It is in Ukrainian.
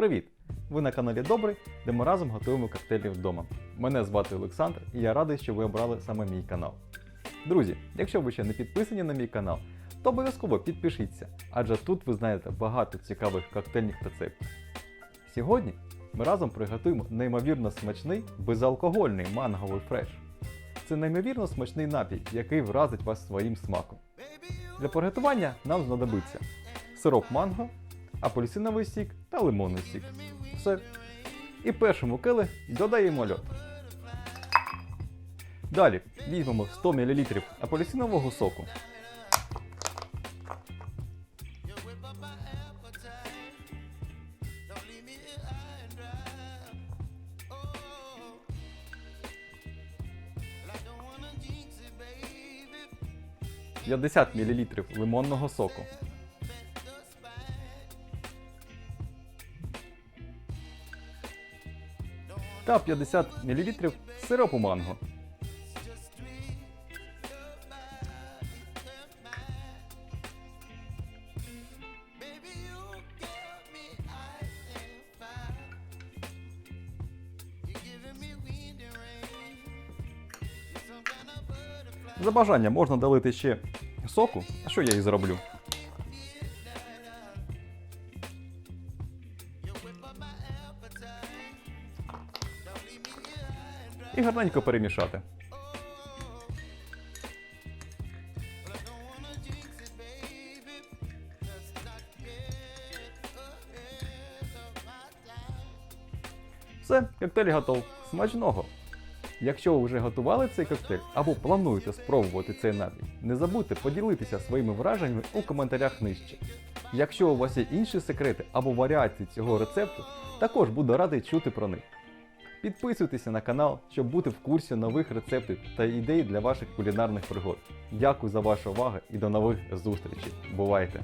Привіт! Ви на каналі Добрий, де ми разом готуємо коктейлі вдома. Мене звати Олександр і я радий, що ви обрали саме мій канал. Друзі, якщо ви ще не підписані на мій канал, то обов'язково підпишіться, адже тут ви знаєте багато цікавих коктейльних рецептів. Сьогодні ми разом приготуємо неймовірно смачний безалкогольний манговий фреш. Це неймовірно смачний напій, який вразить вас своїм смаком. Для приготування нам знадобиться сироп манго, апельсиновий сік та лимонний сік. Все. І першому келих додаємо льод. Далі візьмемо 100 мл апельсинового соку. – 50 мл лимонного соку. Та 50 мл сиропу манго. За бажанням можна долити ще соку, а що я і зроблю. І гарненько перемішати. Все, коктейль готов. Смачного! Якщо ви вже готували цей коктейль або плануєте спробувати цей напій, не забудьте поділитися своїми враженнями у коментарях нижче. Якщо у вас є інші секрети або варіації цього рецепту, також буду радий чути про них. Підписуйтеся на канал, щоб бути в курсі нових рецептів та ідей для ваших кулінарних пригод. Дякую за вашу увагу і до нових зустрічей. Бувайте!